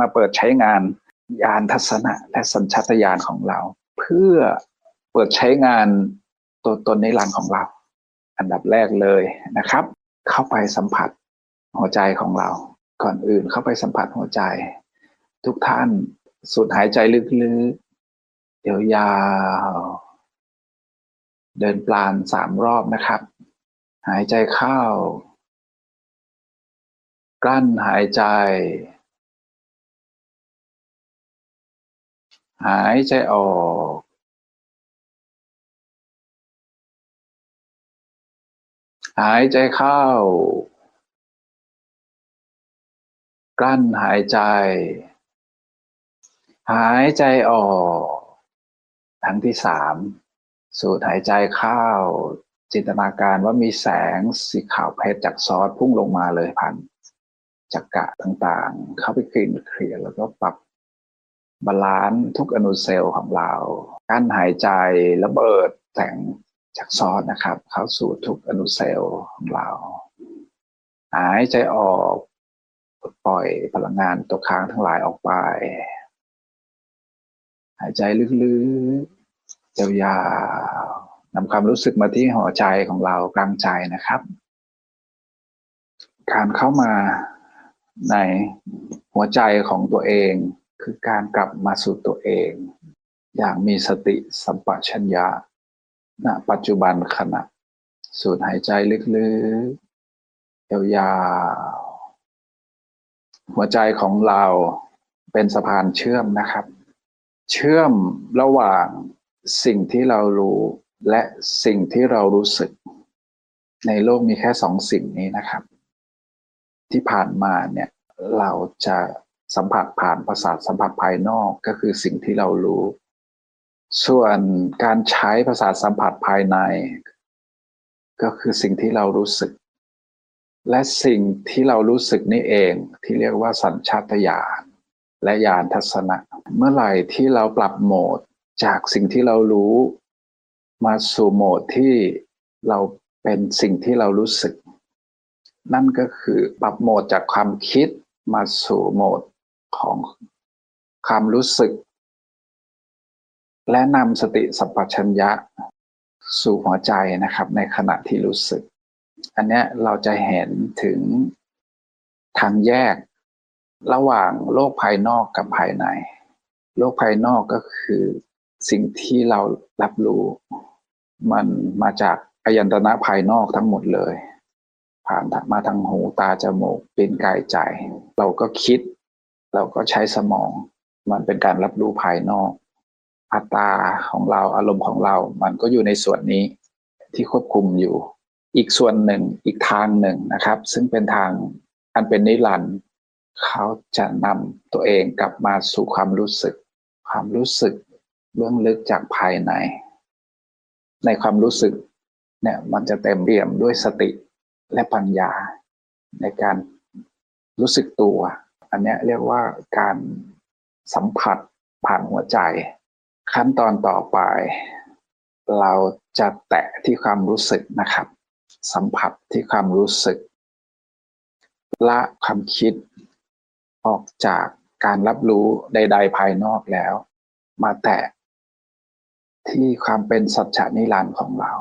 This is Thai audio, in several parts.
มาเปิดใช้งานญาณทัศนะและสัญชาตญาณของเรา เพื่อเปิดใช้งานตัวตนในรันดร์ของเรา อันดับแรกเลยนะครับ เข้าไปสัมผัสหัวใจของเรา ก่อนอื่นเข้าไปสัมผัสหัวใจ ทุกท่านสูดหายใจลึกๆเดี๋ยาวเดินปลานสามรอบนะครับ หายใจเข้า กลั้นหายใจ หายใจออกหายใจเข้า กลั้นหายใจ หายใจออกครั้งที่สามสูดหายใจเข้า จินตนาการว่ามีแสงสีขาวเพชรจากซอสพุ่งลงมาเลยผ่านจักระต่างๆ เข้าไปกลิ่นเคลียร์แล้วก็ปรับ บาลานซ์ทุกอนุเซลล์ของเรา การหายใจระเบิดแสงจากซอสนะครับ เข้าสู่ทุกอนุเซลล์ของเรา หายใจออกปล่อยพลังงานตกค้างทั้งหลายออกไป หายใจลึกๆยาวๆนำความรู้สึกมาที่หัวใจของเรากลางใจนะครับ การเข้ามาในหัวใจของตัวเอง คือการกลับมาสู่ตัวเอง อย่างมีสติสัมปชัญญะณปัจจุบันขณะ สูดหายใจลึกๆยาวๆหัวใจของเราเป็นสะพานเชื่อมนะครับ เชื่อมระหว่างสิ่งที่เรารู้และสิ่งที่เรารู้สึก ในโลกมีแค่สองสิ่งนี้นะครับ ที่ผ่านมาเนี่ยเราจะ สัมผัสผ่านประสาทสัมผัสภายนอกก็คือสิ่งที่เรารู้ ส่วนการใช้ประสาทสัมผัสภายใน ก็คือสิ่งที่เรารู้สึก และสิ่งที่เรารู้สึกนี่เองที่เรียกว่าสัญชาตญาณและญาณทัศนะ เมื่อไหร่ที่เราปรับโหมดจากสิ่งที่เรารู้ มาสู่โหมดที่เราเป็นสิ่งที่เรารู้สึก นั่นก็คือปรับโหมดจากความคิดมาสู่โหมด ของความรู้สึก และนำสติสัมปชัญญะสู่หัวใจนะครับ ในขณะที่รู้สึก อันนี้เราจะเห็นถึงทางแยกระหว่างโลกภายนอกกับภายใน โลกภายนอกก็คือสิ่งที่เรารับรู้ มันมาจากอายันตนะภายนอกทั้งหมดเลย ผ่านมาทางหูตาจมูกเป็นกายใจ เราก็คิด เราก็ใช้สมอง มันเป็นการรับรู้ภายนอกอัตตาของเราอารมณ์ของเรา มันก็อยู่ในส่วนนี้ที่ควบคุมอยู่ อีกส่วนหนึ่งอีกทางหนึ่งนะครับ ซึ่งเป็นทางอันเป็นนิรันด์เขาจะนำตัวเองกลับมาสู่ความรู้สึก ความรู้สึกเบื้องลึกจากภายใน ในความรู้สึกเนี่ยมันจะเต็มเปี่ยมด้วยสติและปัญญา ในการรู้สึกตัว อันนี้เรียกว่าการสัมผัสผ่านหัวใจ ขั้นตอนต่อไป เราจะแตะที่ความรู้สึกนะครับ สัมผัสที่ความรู้สึก ละความคิด ออกจากการรับรู้ใด ๆ ภายนอกแล้ว มาแตะที่ความเป็นสัจจนิรันดร์ของเรา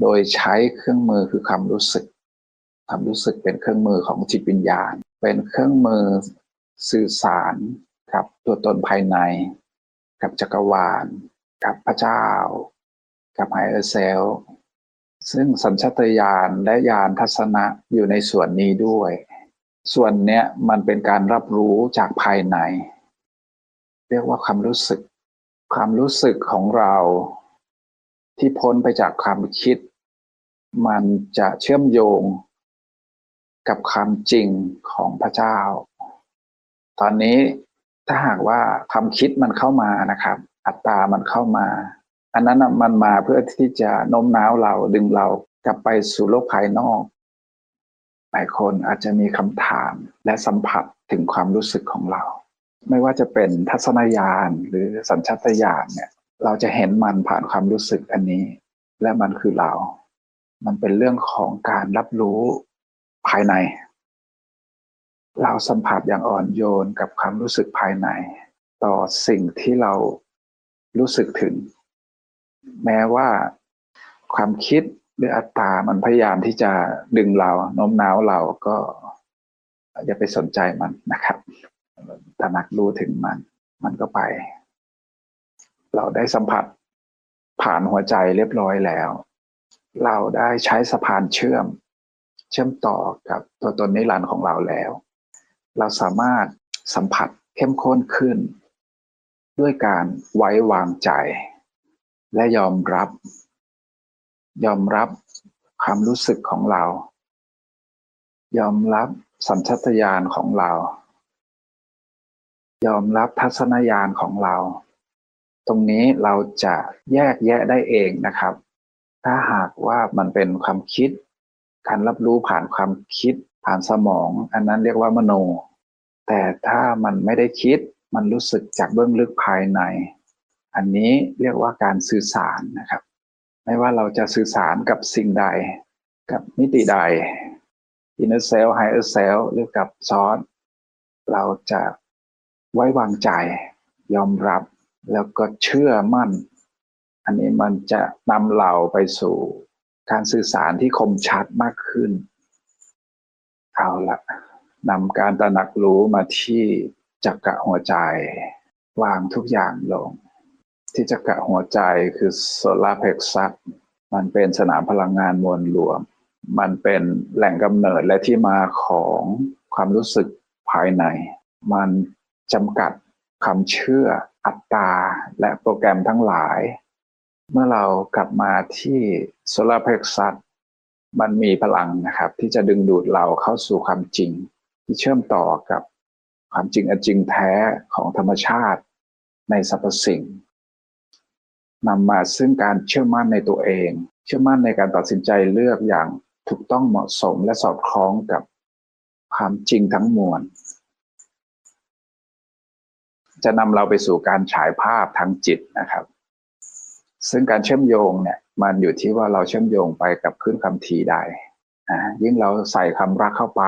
โดยใช้เครื่องมือคือความรู้สึกความรู้สึกเป็นเครื่องมือของจิตวิญญาณ เป็นเครื่องมือ สื่อสารกับตัวตนภายใน กับจักรวาล กับพระเจ้า กับไฮเออร์เซลซึ่งสัญชาตญาณและญาณทัศนะอยู่ในส่วนนี้ด้วย ส่วนเนี้ยมันเป็นการรับรู้จากภายใน เรียกว่าความรู้สึก ความรู้สึกของเราที่พ้นไปจากความคิด มันจะเชื่อมโยงกับความจริงของพระเจ้า ตอนนี้ถ้าหากว่าความคิดมันเข้ามานะครับ อัตตามันเข้ามา อันนั้นมันมาเพื่อที่จะโน้มน้าวเราดึงเรากลับไปสู่โลกภายนอกหลายคนอาจจะมีคำถามและสัมผัสถึงความรู้สึกของเรา ไม่ว่าจะเป็นทัศนญาณหรือสัญชาตญาณเนี่ย เราจะเห็นมันผ่านความรู้สึกอันนี้ และมันคือเรา มันเป็นเรื่องของการรับรู้ภายใน เราสัมผัสอย่างอ่อนโยนกับความรู้สึกภายใน ต่อสิ่งที่เรารู้สึกถึง แม้ว่าความคิดหรืออัตตา มันพยายามที่จะดึงเราโน้มน้าวเราก็อย่าไปสนใจมันนะครับตระหนักรู้ถึงมัน มันก็ไป เราได้สัมผัสผ่านหัวใจเรียบร้อยแล้ว เราได้ใช้สะพานเชื่อม เชื่อมต่อกับตัวตนนิรันดร์ของเราแล้ว เราสามารถสัมผัสเข้มข้นขึ้น ด้วยการไว้วางใจ และยอมรับ ยอมรับความรู้สึกของเรา ยอมรับสัญชาตญาณของเรา ยอมรับทัศนญาณของเรา ตรงนี้เราจะแยกแยะได้เองนะครับ ถ้าหากว่ามันเป็นความคิด การรับรู้ผ่านความคิด ผ่านสมอง อันนั้นเรียกว่ามโน แต่ถ้ามันไม่ได้คิดมันรู้สึกจากเบื้องลึกภายใน อันนี้เรียกว่าการสื่อสารนะครับ ไม่ว่าเราจะสื่อสารกับสิ่งใด กับมิติใด inner self higher self หรือกับซอสเราจะไว้วางใจยอมรับแล้วก็เชื่อมั่น อันนี้มันจะนำเราไปสู่การสื่อสารที่คมชัดมากขึ้น เอาละนำการตระหนักรู้มาที่จักระหัวใจ วางทุกอย่างลง ที่จักระหัวใจคือโซลาร์เพล็กซัสมันเป็นสนามพลังงานมวลรวม มันเป็นแหล่งกำเนิดและที่มาของความรู้สึกภายใน มันจำกัดความเชื่ออัตตา และโปรแกรมทั้งหลาย เมื่อเรากลับมาที่โซลาร์เพล็กซัส มันมีพลังนะครับ ที่จะดึงดูดเราเข้าสู่ความจริง ที่เชื่อมต่อกับความจริงอันจริงแท้ของธรรมชาติในสรรพสิ่งนำมาซึ่งการเชื่อมั่นในตัวเอง เชื่อมั่นในการตัดสินใจเลือกอย่างถูกต้องเหมาะสมและสอดคล้องกับความจริงทั้งมวล จะนำเราไปสู่การฉายภาพทางจิตนะครับ ซึ่งการเชื่อมโยงเนี่ยมันอยู่ที่ว่าเราเชื่อมโยงไปกับขึ้นคำทีใดยิ่งเราใส่คำรักเข้าไป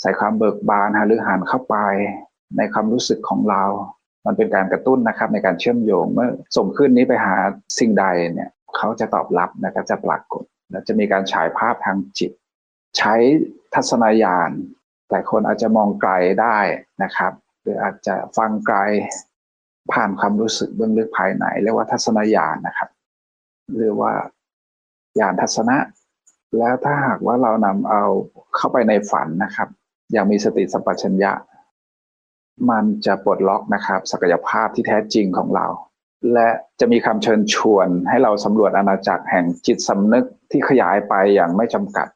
ใส่ความเบิกบานหรือหันเข้าไป ในความรู้สึกของเรา มันเป็นการกระตุ้นนะครับในการเชื่อมโยงเมื่อส่งขึ้นนี้ไปหาสิ่งใดเนี่ยเขาจะตอบรับนะครับจะปรากฏและจะมีการฉายภาพทางจิต ใช้ทัศนญาณแต่คนอาจจะมองไกลได้นะครับ หรืออาจจะฟังไกลผ่านความรู้สึกเบื้องลึกภายในเรียกว่าทัศนญาณนะครับ หรือว่าญาณทัศนะ แล้วถ้าหากว่าเรานำเอาเข้าไปในฝันนะครับ อย่างมีสติสัมปชัญญะ มันจะปลดล็อกนะครับ ศักยภาพที่แท้จริงของเรา และจะมีคำเชิญชวนให้เราสำรวจอาณาจักรแห่งจิตสำนึกที่ขยายไปอย่างไม่จำกัด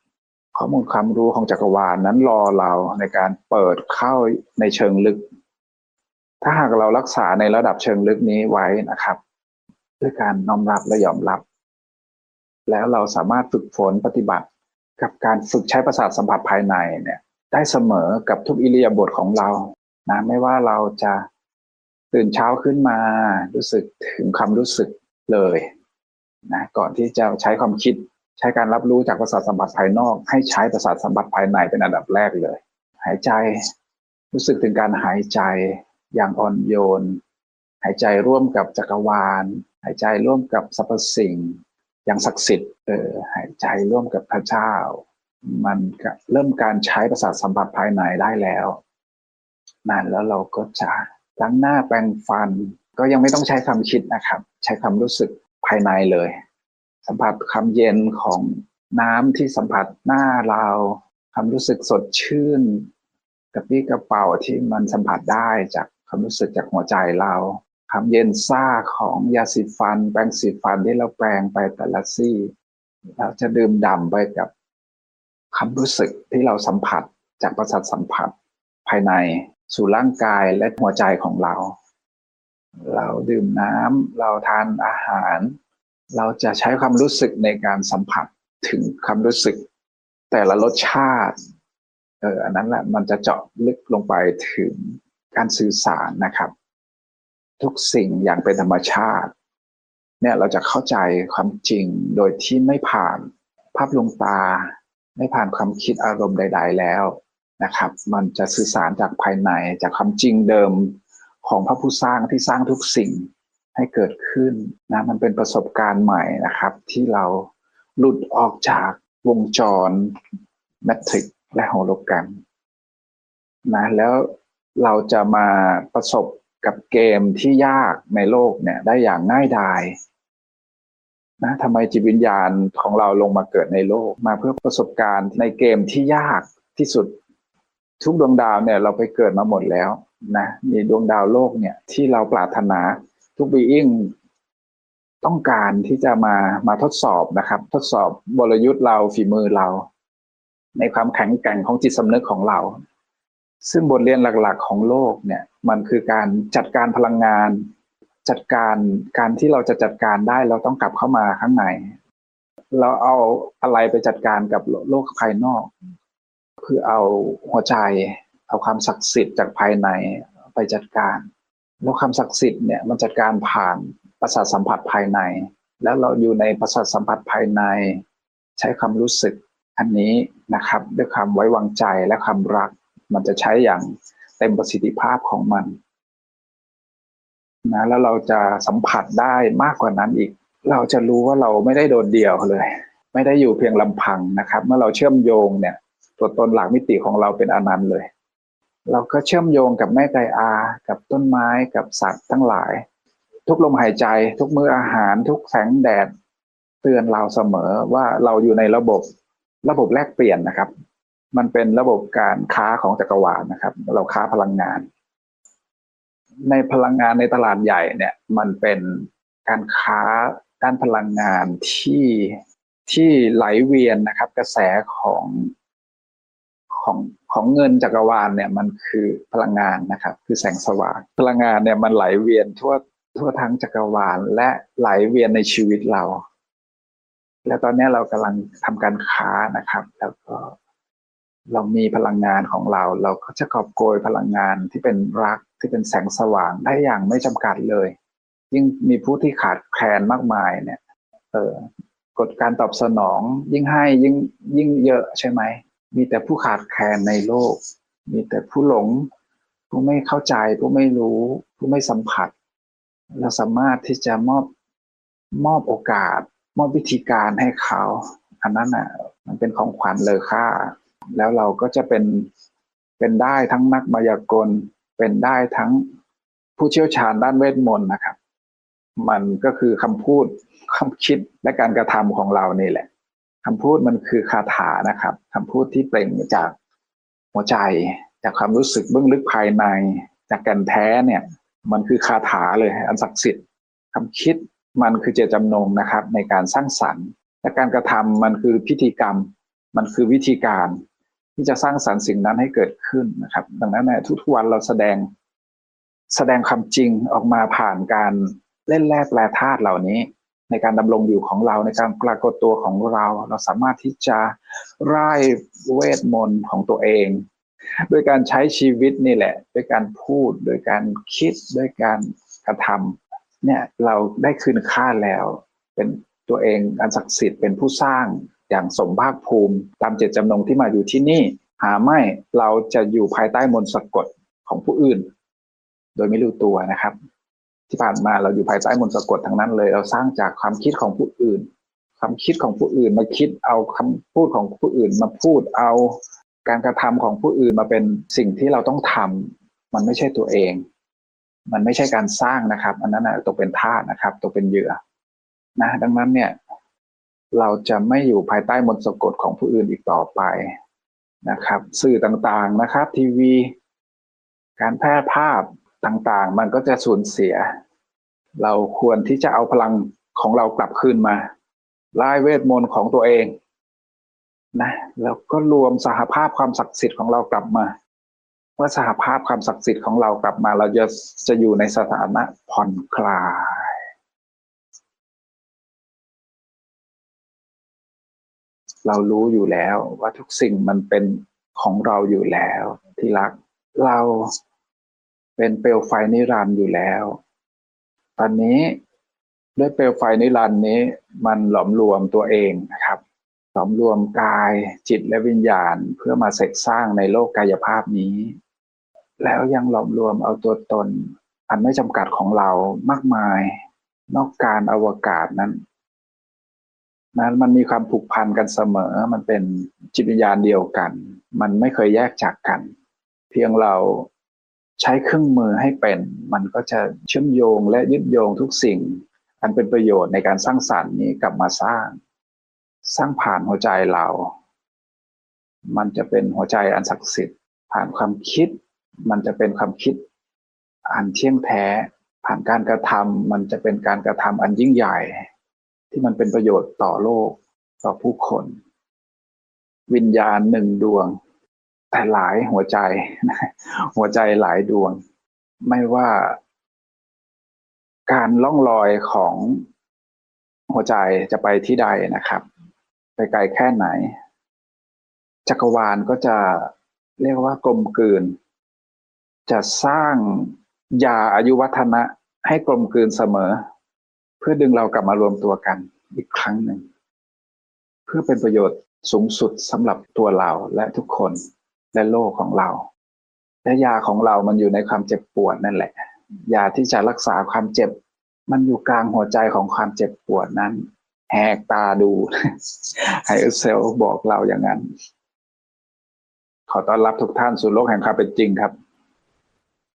ข้อมูลความรู้ของจักรวาลนนั้นรอเราในการเปิดเข้าในเชิงลึก ถ้าหากเรารักษาในระดับเชิงลึกนี้ไว้นะครับ ด้วยการน้อมรับและยอมรับ แล้วเราสามารถฝึกฝนปฏิบัติ กับการฝึกใช้ประสาทสัมผัสภายในเนี่ย ได้เสมอกับทุกอิเลียาบทของเรานะไม่ว่าเราจะตื่นเช้าขึ้นมา รู้สึกถึงความรู้สึกเลยนะก่อนที่จะใช้ความคิดใช้การรับรู้จากประสาทสัมผัสภายนอก ให้ใช้ประสาทสัมผัสภายในเป็นอันดับแรกเลย หายใจรู้สึกถึงการหายใจอย่างอ่อนโยน หายใจร่วมกับจักรวาล หายใจร่วมกับสรรพสิ่งอย่างศักดิ์สิทธิ์เออหายใจร่วมกับพระเจ้า มันเริ่มการใช้ประสาทสัมผัสภายในได้แล้วนั่นแล้วเราก็จะล้างหน้าแปรงฟัน ก็ยังไม่ต้องใช้ความคิดนะครับ ใช้ความรู้สึกภายในเลย สัมผัสความเย็นของน้ำที่สัมผัสหน้าเราความรู้สึกสดชื่น กับพี่กระเป๋าที่มันสัมผัสได้จากความรู้สึกจากหัวใจเรา ความเย็นซ่าของยาสีฟัน แปรงสีฟันที่เราแปรงไปแต่ละซี่ เราจะดื่มด่ำไปกับความรู้สึกที่เราสัมผัสจากประสาทสัมผัสภายในสู่ร่างกายและหัวใจของเรา เราดื่มน้ำเราทานอาหาร เราจะใช้ความรู้สึกในการสัมผัสถึงความรู้สึก แต่ละรสชาติเอออันนั้นแหละมันจะเจาะลึกลงไปถึงการสื่อสารนะครับ ทุกสิ่งอย่างเป็นธรรมชาติ เนี่ยเราจะเข้าใจความจริงโดยที่ไม่ผ่านภาพลวงตา ไม่ผ่านความคิดอารมณ์ใด ๆ แล้วนะครับ มันจะสื่อสารจากภายในจากความจริงเดิมของพระผู้สร้างที่สร้างทุกสิ่งให้เกิดขึ้นนะมันเป็นประสบการณ์ใหม่นะครับ ที่เราหลุดออกจากวงจรแมทริกและโฮโลแกรมนะแล้วเราจะมาประสบ กับเกมที่ยากในโลกเนี่ย ได้อย่างง่ายดายนะทำไมจิตวิญญาณของเราลงมาเกิดในโลก มาเพื่อประสบการณ์ในเกมที่ยากที่สุด ทุกดวงดาวเนี่ย เราไปเกิดมาหมดแล้วนะมีดวงดาวโลกเนี่ย ที่เราปรารถนาทุกบีอิงต้องการที่จะมามาทดสอบนะครับ ทดสอบบรยุทธ์เราฝีมือเรา ในความแข็งแกร่งของจิตสำนึกของเรา ซึ่งบทเรียนหลักๆ ของโลกเนี่ย มันคือการจัดการพลังงาน จัดการการที่เราจะจัดการได้เราต้องกลับเข้ามาข้างในเราเอาอะไรไปจัดการกับโลกภายนอก คือเอาหัวใจ เอาความศักดิ์สิทธิ์จากภายในไปจัดการ แล้วความศักดิ์สิทธิ์เนี่ยมันจัดการผ่านประสาทสัมผัสภายใน แล้วเราอยู่ในประสาทสัมผัสภายใน ใช้ความรู้สึกอันนี้นะครับ ด้วยความไว้วางใจและความรัก มันจะใช้อย่าง เต็มประสิทธิภาพของมันนะแล้วเราจะสัมผัสได้มากกว่านั้นอีก เราจะรู้ว่าเราไม่ได้โดดเดี่ยวเลย ไม่ได้อยู่เพียงลำพังนะครับ เมื่อเราเชื่อมโยงเนี่ย ตัวตนหลักมิติของเราเป็นอนันต์เลย เราก็เชื่อมโยงกับแม่ไตอา กับต้นไม้กับสัตว์ทั้งหลาย ทุกลมหายใจ ทุกมื้ออาหาร ทุกแสงแดด เตือนเราเสมอว่าเราอยู่ในระบบระบบแลกเปลี่ยนนะครับ มันเป็นระบบการค้าของจักรวาลนะครับ เราค้าพลังงาน ในพลังงานในตลาดใหญ่เนี่ย มันเป็นการค้าด้านพลังงานที่ที่ไหลเวียนนะครับ กระแสของของของเงินจักรวาลเนี่ยมันคือพลังงานนะครับ คือแสงสว่างพลังงานเนี่ยมันไหลเวียนทั่วทั่วทั้งจักรวาล และไหลเวียนในชีวิตเรา แล้วตอนนี้เรากำลังทำการค้านะครับ แล้วก็ เรามีพลังงานของเรา เราก็จะกอบโกยพลังงานที่เป็นรักที่เป็นแสงสว่างได้อย่างไม่จำกัดเลย ยิ่งมีผู้ที่ขาดแคลนมากมายเนี่ย เออกดการตอบสนอง ยิ่งให้ยิ่งยิ่งเยอะใช่ไหม มีแต่ผู้ขาดแคลนในโลก มีแต่ผู้หลง ผู้ไม่เข้าใจ ผู้ไม่รู้ ผู้ไม่สัมผัส เราสามารถที่จะมอบมอบโอกาส มอบวิธีการให้เขา อันนั้นอะ มันเป็นของขวัญเลอค่า แล้วเราก็จะเป็นเป็นได้ทั้งนักมายากล เป็นได้ทั้งผู้เชี่ยวชาญด้านเวทมนต์นะครับ มันก็คือคำพูดคำคิดและการกระทำของเรานี่แหละคำพูดมันคือคาถานะครับคำพูดที่เปล่งจากหัวใจ จากความรู้สึกเบื้องลึกภายใน จากกันแท้เนี่ย มันคือคาถาเลยอันศักดิ์สิทธิ์คำคิดมันคือเจตจำนงนะครับ ในการสร้างสรรค์และการกระทำมันคือพิธีกรรม มันคือวิธีการ ที่จะสร้างสรรค์สิ่งนั้นให้เกิดขึ้นนะครับ ดังนั้นในทุกๆวันเราแสดงแสดงความจริงออกมาผ่านการเล่นแร่แปลธาตุเหล่านี้ ในการดำรงอยู่ของเราในการปรากฏตัวของเรา เราสามารถที่จะร่ายเวทมนต์ของตัวเองด้วยการใช้ชีวิตนี่แหละ ด้วยการพูดโดยการคิดด้วยการกระทำเนี่ยเราได้คืนค่าแล้ว เป็นตัวเองอันศักดิ์สิทธิ์เป็นผู้สร้าง อย่างสมภาคภูมิตามเจตจำนงที่มาอยู่ที่นี่ หาไม่เราจะอยู่ภายใต้มนต์สะกดของผู้อื่น โดยไม่รู้ตัวนะครับ ที่ผ่านมาเราอยู่ภายใต้มนต์สะกดทั้งนั้นเลย เราสร้างจากความคิดของผู้อื่น ความคิดของผู้อื่นมาคิดเอาคำพูดของผู้อื่นมาพูดเอาการกระทำของผู้อื่นมาเป็นสิ่งที่เราต้องทำมันไม่ใช่ตัวเอง มันไม่ใช่การสร้างนะครับ อันนั้นนะตกเป็นทาสนะครับ ตกเป็นเหยื่อนะ ดังนั้นเนี่ย เราจะไม่อยู่ภายใต้มนต์สะกดของผู้อื่นอีกต่อไปนะครับ สื่อต่างๆนะครับ ทีวี การแพร่ภาพต่างๆ มันก็จะสูญเสีย เราควรที่จะเอาพลังของเรากลับคืนมาไล่เวทมนต์ของตัวเองนะแล้วก็รวมสหภาพความศักดิ์สิทธิ์ของเรากลับมาเมื่อสหภาพความศักดิ์สิทธิ์ของเรากลับมา เราจะจะอยู่ในสถานะผ่อนคลาย เรารู้อยู่แล้วว่าทุกสิ่งมันเป็นของเราอยู่แล้วที่รัก เราเป็นเปลวไฟนิรันด์อยู่แล้ว ตอนนี้ด้วยเปลวไฟนิรันด์นี้ มันหลอมรวมตัวเองนะครับสอมรวมกายจิตและวิญญาณเพื่อมาเสกสร้างในโลกกายภาพนี้ แล้วยังหลอมรวมเอาตัวตน อันไม่จำกัดของเรามากมาย นอกการอวกาศนั้น นั้นมันมีความผูกพันกันเสมอ มันเป็นจิตวิญญาณเดียวกัน มันไม่เคยแยกจากกัน เพียงเราใช้เครื่องมือให้เป็น มันก็จะเชื่อมโยงและยึดโยงทุกสิ่ง อันเป็นประโยชน์ในการสร้างสรรค์นี้กลับมาสร้าง สร้างผ่านหัวใจเรา มันจะเป็นหัวใจอันศักดิ์สิทธิ์ ผ่านความคิด มันจะเป็นความคิด อันเที่ยงแท้ ผ่านการกระทำมันจะเป็นการกระทำอันยิ่งใหญ่ ที่มันเป็นประโยชน์ต่อโลกต่อผู้คน วิญญาณหนึ่งดวง แต่หลายหัวใจ หัวใจหลายดวง ไม่ว่าการล่องลอยของหัวใจจะไปที่ใดนะครับ ไปไกลแค่ไหน จักรวาลก็จะเรียกว่ากลมกลืน จะสร้างยาอายุวัฒนะให้กลมกลืนเสมอ เพื่อดึงเรากลับมารวมตัวกันอีกครั้งหนึ่ง เพื่อเป็นประโยชน์สูงสุดสำหรับตัวเราและทุกคนและโลกของเรา และยาของเรามันอยู่ในความเจ็บปวดนั่นแหละ ยาที่จะรักษาความเจ็บ มันอยู่กลางหัวใจของความเจ็บปวดนั้น แหกตาดูไฮเออร์เซลบอกเราอย่างนั้น ขอต้อนรับทุกท่านสู่โลกแห่งความเป็นจริงครับ